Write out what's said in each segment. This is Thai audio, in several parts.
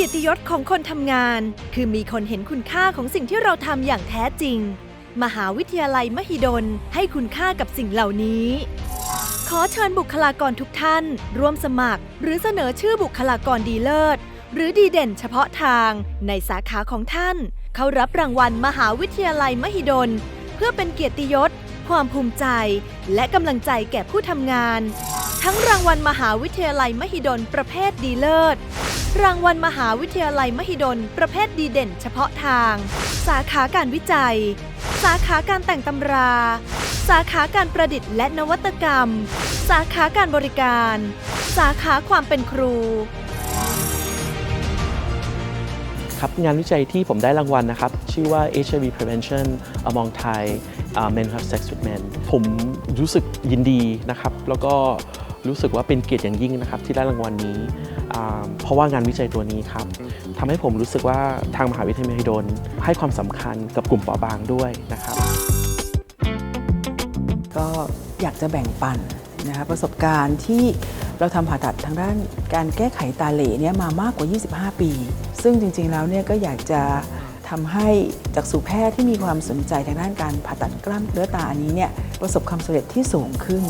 ียรติยศของคนทำงาน คือมีคนเห็นคุณค่าของสิ่งที่เราทำอย่างแท้จริง มหาวิทยาลัยมหิดลให้คุณค่ากับสิ่งเหล่านี้ ขอเชิญบุคลากรทุกท่าน ร่วมสมัคร หรือเสนอชื่อบุคลากรดีเลิศ หรือดีเด่นเฉพาะทาง ในสาขาของท่าน เข้ารับรางวัลมหาวิทยาลัยมหิดล เพื่อเป็นเกียรติยศ ความภูมิใจ และกำลังใจแก่ผู้ทำงาน ทั้งรางวัลมหาวิทยาลัยมหิดลประเภทดีเลิศ รางวัลมหาวิทยาลัยมหิดล ประเภทดีเด่นเฉพาะทาง สาขาการวิจัย สาขาการแต่งตำรา สาขาการประดิษฐ์และนวัตกรรม สาขาการบริการ สาขาความเป็นครู ครับงานวิจัยที่ผมได้รางวัลนะครับ ชื่อว่า HIV Prevention Among Thai Men Who Have Sex with Men ผมรู้สึกยินดีนะครับ แล้วก็รู้สึกว่าเป็นเกียรติอย่างยิ่งนะครับที่ได้รางวัลนี้ เพราะว่างานวิจัยตัวนี้ครับทำให้ผมรู้สึกว่าทางมหาวิทยาลัยมหิดลให้ความสำคัญกับกลุ่มเปราะบางด้วยนะครับ ก็อยากจะแบ่งปันนะคะประสบการณ์ที่เราทำผ่าตัดทางด้านการแก้ไขตาเหล่เนี่ยมามากกว่า 25 ปี ซึ่งจริงๆแล้วเนี่ยก็อยากจะทำให้จักษุแพทย์ที่มีความสนใจทางด้านการผ่าตัดกล้ามเนื้อตาอันนี้เนี่ยประสบความสำเร็จที่สูงขึ้น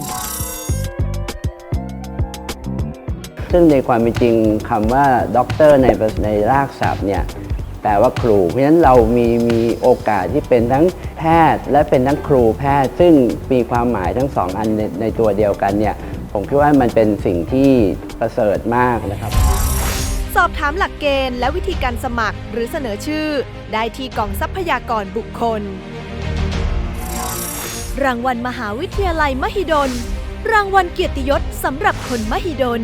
ซึ่งในความเป็นจริงคำว่าด็อกเตอร์ในในรากศัพท์เนี่ยแปลว่าครู เพราะฉะนั้นเรามีมีโอกาสที่เป็นทั้งแพทย์ และเป็นทั้งครูแพทย์ ซึ่งมีความหมายทั้งสองอันในในตัวเดียวกันเนี่ยผมคิดว่ามันเป็นสิ่งที่ประเสริฐมากนะครับ สอบถามหลักเกณฑ์และวิธีการสมัครหรือเสนอชื่อ ได้ที่กองทรัพยากรบุคคล รางวัลมหาวิทยาลัยมหิดล รางวัลเกียรติยศสำหรับคนมหิดล